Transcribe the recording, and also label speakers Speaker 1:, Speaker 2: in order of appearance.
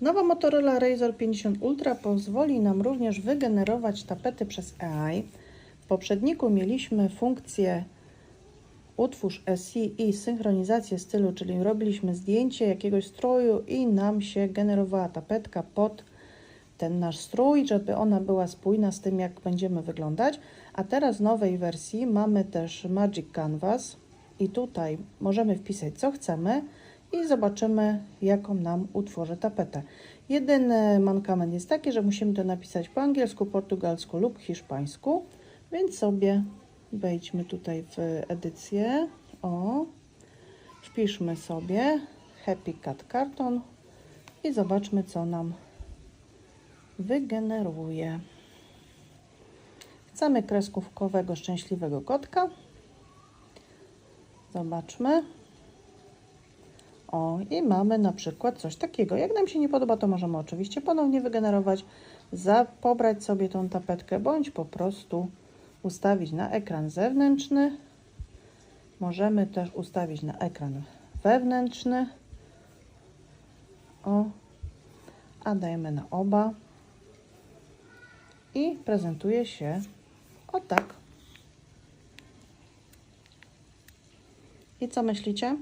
Speaker 1: Nowa Motorola Razr 50 Ultra pozwoli nam również wygenerować tapety przez AI. W poprzedniku mieliśmy funkcję utwórz SI i synchronizację stylu, czyli robiliśmy zdjęcie jakiegoś stroju i nam się generowała tapetka pod ten nasz strój, żeby ona była spójna z tym, jak będziemy wyglądać. A teraz w nowej wersji mamy też Magic Canvas i tutaj możemy wpisać co chcemy i zobaczymy, jaką nam utworzy tapetę. Jedyny mankament jest taki, że musimy to napisać po angielsku, portugalsku lub hiszpańsku, więc sobie wejdźmy tutaj w edycję. O, wpiszmy sobie Happy Cat Carton i zobaczmy, co nam wygeneruje. Chcemy kreskówkowego szczęśliwego kotka. Zobaczmy. O, i mamy na przykład coś takiego. Jak nam się nie podoba, to możemy oczywiście ponownie wygenerować, za, pobrać sobie tą tapetkę, bądź po prostu ustawić na ekran zewnętrzny. Możemy też ustawić na ekran wewnętrzny. O, a dajemy na oba. I prezentuje się o tak. I co myślicie?